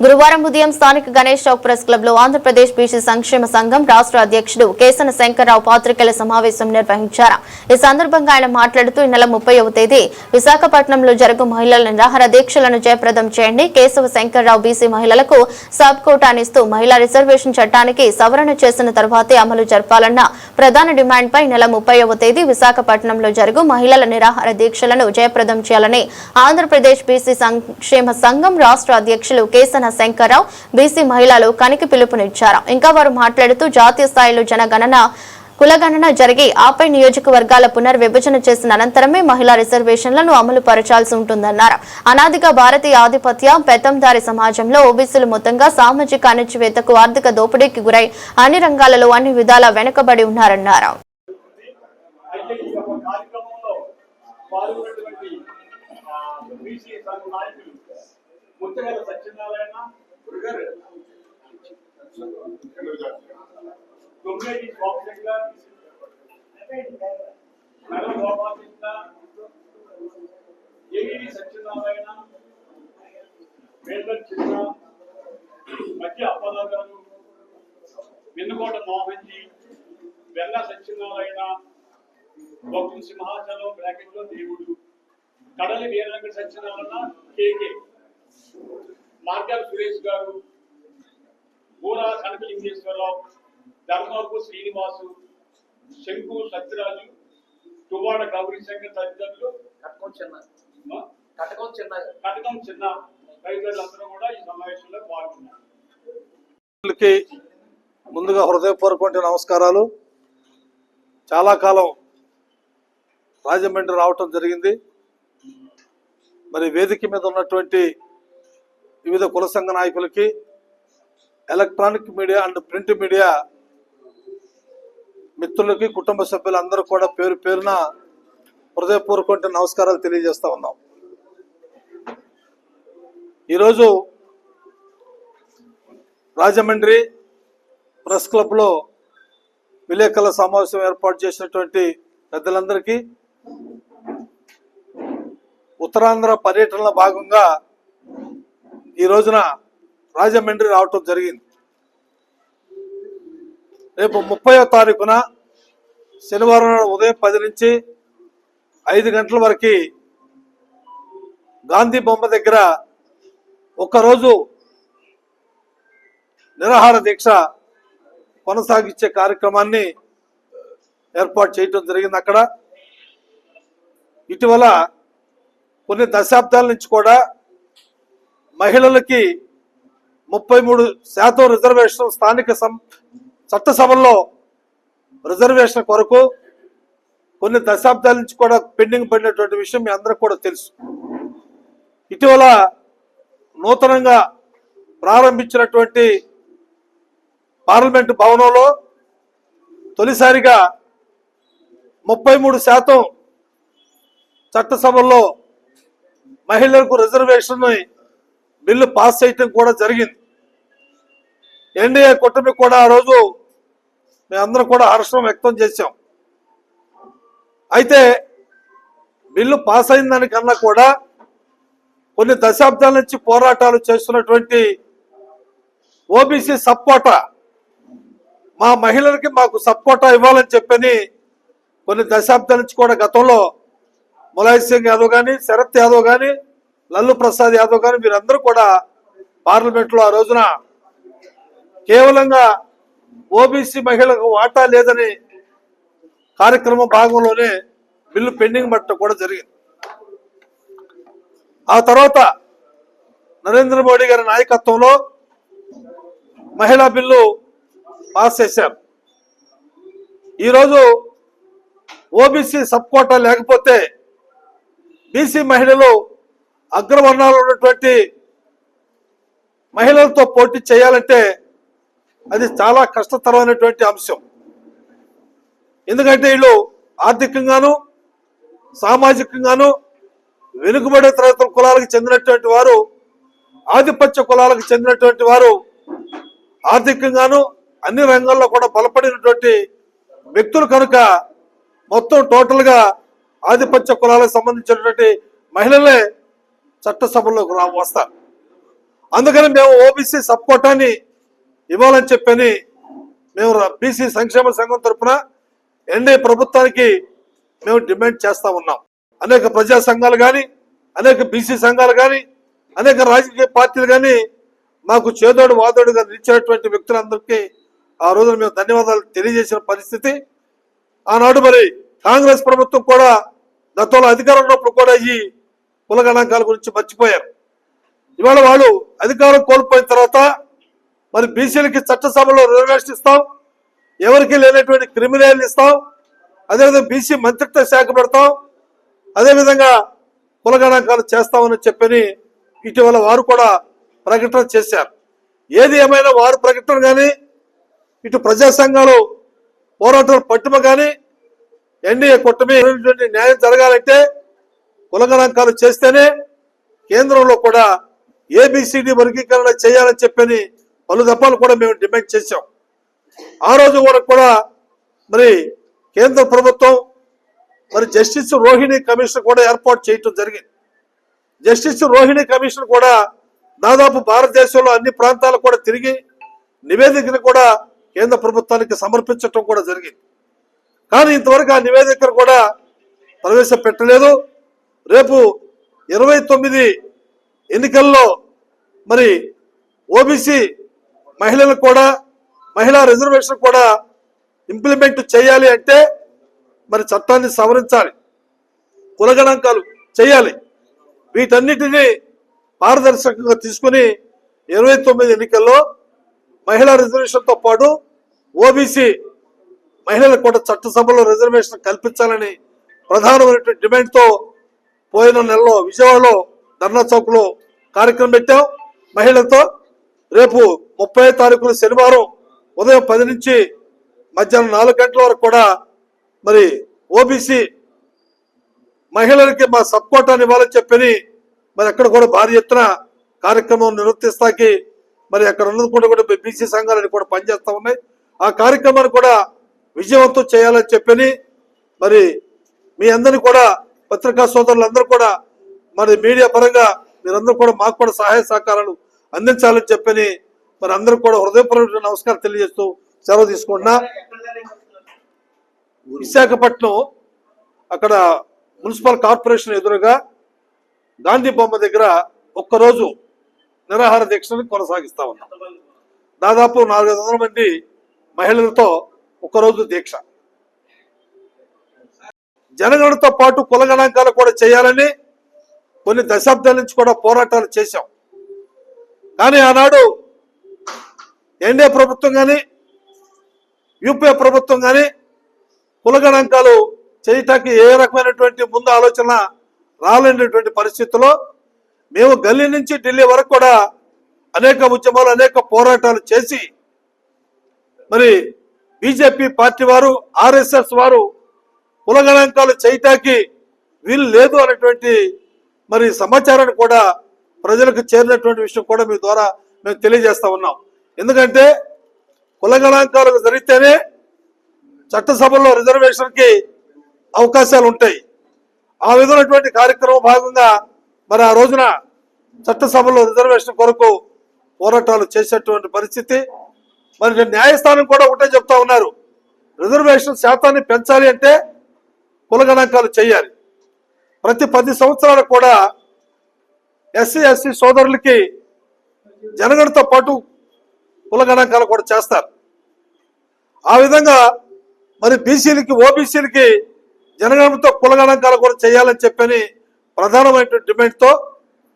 గురువారం ఉదయం స్థానిక గణేష్ చౌక్ ప్రెస్ క్లబ్లో ఆంధ్రప్రదేశ్ బీసీ సంక్షేమ సంఘం రాష్ట్ర అధ్యక్షుడు కేసన శంకర్రావు పాత్రికేయుల సమావేశం నిర్వహించారు. ఈ సందర్భంగా ఆయన మాట్లాడుతూ ఈ నెల ముప్పైవ తేదీ విశాఖపట్నంలో జరుగు మహిళల నిరాహార దీక్షలను జయప్రదం చేయండి. కేశవ శంకర్రావు బీసీ మహిళలకు సబ్ కోటానిస్తూ మహిళా రిజర్వేషన్ చట్టానికి సవరణ చేసిన తర్వాతే అమలు జరపాలన్న ప్రధాన డిమాండ్పై ఈ నెల ముప్పైవ తేదీ విశాఖపట్నంలో జరుగు మహిళల నిరాహార దీక్షలను జయప్రదం చేయాలని ఆంధ్రప్రదేశ్ బీసీ సంక్షేమ సంఘం రాష్ట్ర అధ్యక్షులు కేసన శంకర్రావు బీసీ మహిళలు కనికి పిలుపునిచ్చారు. ఇంకా వారు మాట్లాడుతూ జాతీయ స్థాయిలో జనగణన కులగణన జరిగి ఆపై నియోజకవర్గాల పునర్విభజన చేసిన అనంతరమే మహిళా రిజర్వేషన్లను అమలు పరచాల్సి ఉంటుందన్నారు. అనాదిగా భారతీయ ఆధిపత్య పెత్తందారి సమాజంలో ఓబీసీలు మొత్తంగా సామాజిక అణచివేతకు ఆర్థిక దోపిడీకి గురై అన్ని రంగాలలో అన్ని విధాలా వెనుకబడి ఉన్నారన్నారు. పాల్గొన్నటువంటి బీసీ సంఘ నాయకులు ముత్తగల సత్యనారాయణ గురుగారు. తొమ్మిది శంకర్. నగర గోపాలకృష్ణ. ఏవి సత్యనారాయణ. వేదర్ చిన్న మధ్య గారు వెన్నుకోట మోహన్జీ వెల్ల సత్యనారాయణ. భక్తుల సింహాచలం బ్రాకెట్లో దేవుడు. కడలి వీరనగర సత్యనారాయణ కేకే. మార్గాల సురేష్ గారు బూరా కనకలింగేశ్వరరావు ధర్మాపు శ్రీనివాసు శంకు సత్యరాజు తువ్వాడ గౌరీ శంకర్ తదితరులు కటకం చిన్న. కటకం చిన్న. కటకం చిన్న తదితరులందరూ కూడా ఈ సమావేశంలో పాల్గొన్నారు. ముందుగా హృదయపూర్వకమైన నమస్కారాలు. చాలా కాలం రాజమండ్రి రావటం జరిగింది. మరి వేదిక మీద ఉన్నటువంటి వివిధ కుల సంఘ నాయకులకి electronic media and print media మిత్రులకి కుటుంబ సభ్యులందరూ కూడా పేరు పేరున హృదయపూర్వకమైన నమస్కారాలు తెలియజేస్తా ఉన్నాం. ఈరోజు రాజమండ్రి ప్రెస్ క్లబ్లో విలేకరుల సమావేశం ఏర్పాటు చేసినటువంటి పెద్దలందరికీ ఉత్తరాంధ్ర పర్యటనలో భాగంగా ఈ రోజున రాజమండ్రి రావటం జరిగింది. రేపు ముప్పయో తారీఖున శనివారం ఉదయం పది నుంచి ఐదు గంటల వరకు గాంధీ బొమ్మ దగ్గర ఒక్కరోజు నిరాహార దీక్ష కొనసాగించే కార్యక్రమాన్ని ఏర్పాటు చేయటం జరిగింది అక్కడ. ఇటీవల కొన్ని దశాబ్దాల నుంచి కూడా మహిళలకి ముప్పై మూడు శాతం రిజర్వేషన్ స్థానిక సం చట్టసభల్లో రిజర్వేషన్ కొరకు కొన్ని దశాబ్దాల నుంచి కూడా పెండింగ్ పడినటువంటి విషయం మీ అందరికి కూడా తెలుసు. ఇటీవల నూతనంగా ప్రారంభించినటువంటి పార్లమెంటు భవనంలో తొలిసారిగా ముప్పై మూడు శాతం చట్టసభల్లో మహిళలకు రిజర్వేషన్ బిల్లు పాస్ చేయటం కూడా జరిగింది. ఎన్డీఏ కూటమి కూడా ఆ రోజు మేమందరం కూడా హర్షం వ్యక్తం చేశాం. అయితే బిల్లు పాస్ అయిన దానికన్నా కూడా కొన్ని దశాబ్దాల నుంచి పోరాటాలు చేస్తున్నటువంటి ఓబీసీ సపోటా మా మహిళలకి మాకు సపోటా ఇవ్వాలని చెప్పని కొన్ని దశాబ్దాల నుంచి కూడా గతంలో ములాయం సింగ్ యాదవ్ కానీ శరత్ యాదవ్ కానీ లల్లు ప్రసాద్ యాదవ్ గారు మీరందరూ కూడా పార్లమెంట్లో ఆ రోజున కేవలంగా ఓబీసీ మహిళలకు వాటా లేదని కార్యక్రమ భాగంలోనే బిల్లు పెండింగ్ పట్టడం కూడా జరిగింది. ఆ తర్వాత నరేంద్ర మోడీ గారి నాయకత్వంలో మహిళా బిల్లు పాస్ చేశారు ఈరోజు ఓబీసీ సబ్ కోటా లేకపోతే బీసీ మహిళలు అగ్రవర్ణాలు ఉన్నటువంటి మహిళలతో పోటీ చేయాలంటే అది చాలా కష్టతరమైనటువంటి అంశం. ఎందుకంటే వీళ్ళు ఆర్థికంగాను సామాజికంగాను వెనుకబడే తరగతుల కులాలకు చెందినటువంటి వారు ఆధిపత్య కులాలకు చెందినటువంటి వారు ఆర్థికంగాను అన్ని రంగాల్లో కూడా బలపడినటువంటి వ్యక్తులు కనుక మొత్తం టోటల్గా ఆధిపత్య కులాలకు సంబంధించినటువంటి మహిళలే చట్టసభలోకి రా వస్తారు అందుకని మేము ఓబీసీ సబ్ కోటాని ఇవ్వాలని చెప్పని మేము బీసీ సంక్షేమ సంఘం తరఫున ఎన్డీఏ ప్రభుత్వానికి మేము డిమాండ్ చేస్తా ఉన్నాం. అనేక ప్రజా సంఘాలు కానీ అనేక బీసీ సంఘాలు కానీ అనేక రాజకీయ పార్టీలు కానీ మాకు చేదోడు వాదోడుగా నిలిచినటువంటి వ్యక్తులందరికీ ఆ రోజున మేము ధన్యవాదాలు తెలియజేసిన పరిస్థితి. ఆనాడు మరి కాంగ్రెస్ ప్రభుత్వం కూడా గతంలో అధికారం ఉన్నప్పుడు కూడా ఈ కుల గణాంకాల గురించి మర్చిపోయారు. ఇవాళ వాళ్ళు అధికారం కోల్పోయిన తర్వాత మరి బీసీలకి చట్టసభలో రిజర్వేషన్ ఇస్తాం ఎవరికి లేనటువంటి క్రిమినల్ ఇస్తాం అదేవిధంగా బీసీ మంత్రిత్వ శాఖ పెడతాం అదేవిధంగా కుల గణాంకాలు చేస్తామని చెప్పని ఇటీవల వారు కూడా ప్రకటన చేశారు. ఏది ఏమైనా వారు ప్రకటన కానీ ఇటు ప్రజా సంఘాలు పోరాటాలు పట్టుమ కానీ ఎన్డీఏ కూటమి న్యాయం జరగాలంటే కులగణాంకాలు చేస్తేనే కేంద్రంలో కూడా ఏబిసిడి వర్గీకరణ చేయాలని చెప్పని పలు దఫాలు కూడా మేము డిమాండ్ చేశాం. ఆ రోజు వరకు కూడా మరి కేంద్ర ప్రభుత్వం మరి జస్టిస్ రోహిణి కమిషన్ కూడా ఏర్పాటు చేయటం జరిగింది. జస్టిస్ రోహిణి కమిషన్ కూడా దాదాపు భారతదేశంలో అన్ని ప్రాంతాలకు కూడా తిరిగి నివేదికను కూడా కేంద్ర ప్రభుత్వానికి సమర్పించటం కూడా జరిగింది. కానీ ఇంతవరకు ఆ నివేదికను కూడా ప్రవేశపెట్టలేదు. రేపు ఇరవై తొమ్మిది ఎన్నికల్లో మరి ఓబీసీ మహిళలకు కూడా మహిళా రిజర్వేషన్ కూడా ఇంప్లిమెంట్ చేయాలి అంటే మరి చట్టాన్ని సవరించాలి. కులగణాంకాలు చేయాలి. వీటన్నిటినీ పారదర్శకంగా తీసుకుని ఇరవై తొమ్మిది ఎన్నికల్లో మహిళా రిజర్వేషన్తో పాటు ఓబీసీ మహిళలకు కూడా చట్టసభలో రిజర్వేషన్ కల్పించాలని ప్రధానమైనటువంటి డిమాండ్తో పోయిన నెలలో విజయవాడలో ధర్నా చౌక్లో కార్యక్రమం పెట్టాం. మహిళలతో రేపు ముప్పై తారీఖున శనివారం ఉదయం పది నుంచి మధ్యాహ్నం నాలుగు గంటల వరకు కూడా మరి ఓబీసీ మహిళలకి మా సబ్ కోటాన్ని ఇవ్వాలని చెప్పని మరి అక్కడ కూడా భారీ ఎత్తున కార్యక్రమం నిర్వర్తిస్తాకి మరి అక్కడ ఉన్నది కూడా బీసీ సంఘాలని కూడా పనిచేస్తా ఉన్నాయి. ఆ కార్యక్రమాన్ని కూడా విజయవంతం చేయాలని చెప్పని మరి మీ అందరినీ కూడా పత్రికా సోదరులందరూ కూడా మరి మీడియా పరంగా మీరందరూ కూడా మాకు కూడా సహాయ సహకారాలు అందించాలని చెప్పని మరి అందరూ కూడా హృదయపూర్వక నమస్కారం తెలియజేస్తూ సెలవు తీసుకుంటున్నా. విశాఖపట్నం అక్కడ మున్సిపల్ కార్పొరేషన్ ఎదురుగా గాంధీ బొమ్మ దగ్గర ఒక్కరోజు నిరాహార దీక్షను కొనసాగిస్తా ఉన్నాం. దాదాపు నాలుగు వందల మంది మహిళలతో ఒక్కరోజు దీక్ష. జనగణతో పాటు కుల గణాంకాలు కూడా చేయాలని కొన్ని దశాబ్దాల నుంచి కూడా పోరాటాలు చేశాం. కానీ ఆనాడు ఎన్డీఏ ప్రభుత్వం కానీ యూపీఏ ప్రభుత్వం కానీ కుల గణాంకాలు చేయటానికి ఏ రకమైనటువంటి ముందు ఆలోచన రాలేనటువంటి పరిస్థితుల్లో మేము గల్లీ నుంచి ఢిల్లీ వరకు కూడా అనేక ఉద్యమాలు అనేక పోరాటాలు చేసి మరి బీజేపీ పార్టీ వారు ఆర్ఎస్ఎస్ వారు కుల గణాంకాలు చేయటానికి వీలు లేదు అనేటువంటి మరి సమాచారాన్ని కూడా ప్రజలకు చేరినటువంటి విషయం కూడా మీ ద్వారా మేము తెలియజేస్తా ఉన్నాం. ఎందుకంటే కుల గణాంకాలు జరిగితేనే చట్టసభలో రిజర్వేషన్కి అవకాశాలు ఉంటాయి. ఆ విధమైనటువంటి కార్యక్రమం భాగంగా మరి ఆ రోజున చట్టసభలో రిజర్వేషన్ కొరకు పోరాటాలు చేసేటువంటి పరిస్థితి. మరి న్యాయస్థానం కూడా ఒకటే చెప్తా ఉన్నారు. రిజర్వేషన్ శాతాన్ని పెంచాలి అంటే కులగణాంకాలు చేయాలి. ప్రతి పది సంవత్సరాలు కూడా ఎస్సీ ఎస్సీ సోదరులకి జనగణతో పాటు కులగణాంకాలు కూడా చేస్తారు. ఆ విధంగా మరి బీసీలకి ఓబీసీలకి జనగణంతో కులగణాంకాలు కూడా చేయాలని చెప్పని ప్రధానమైనటువంటి డిమాండ్తో